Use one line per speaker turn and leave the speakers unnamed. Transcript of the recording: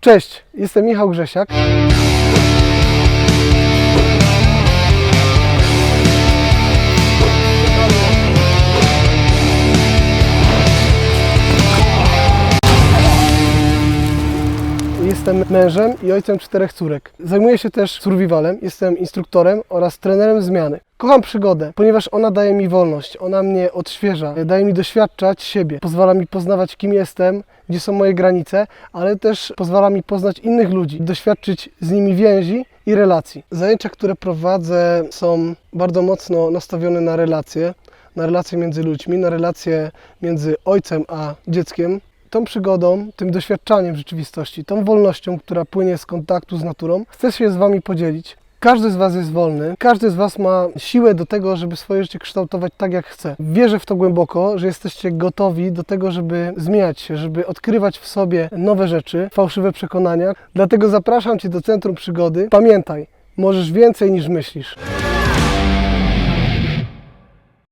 Cześć, jestem Michał Grzesiak. Jestem mężem i ojcem czterech córek. Zajmuję się też survivalem, jestem instruktorem oraz trenerem zmiany. Kocham przygodę, ponieważ ona daje mi wolność, ona mnie odświeża, daje mi doświadczać siebie, pozwala mi poznawać kim jestem, gdzie są moje granice, ale też pozwala mi poznać innych ludzi, doświadczyć z nimi więzi i relacji. Zajęcia, które prowadzę są bardzo mocno nastawione na relacje, na relacje między ludźmi, na relacje między ojcem a dzieckiem, tą przygodą, tym doświadczaniem rzeczywistości, tą wolnością, która płynie z kontaktu z naturą, chcę się z Wami podzielić. Każdy z Was jest wolny, każdy z Was ma siłę do tego, żeby swoje życie kształtować tak, jak chce. Wierzę w to głęboko, że jesteście gotowi do tego, żeby zmieniać się, żeby odkrywać w sobie nowe rzeczy, fałszywe przekonania. Dlatego zapraszam Cię do Centrum Przygody. Pamiętaj, możesz więcej niż myślisz.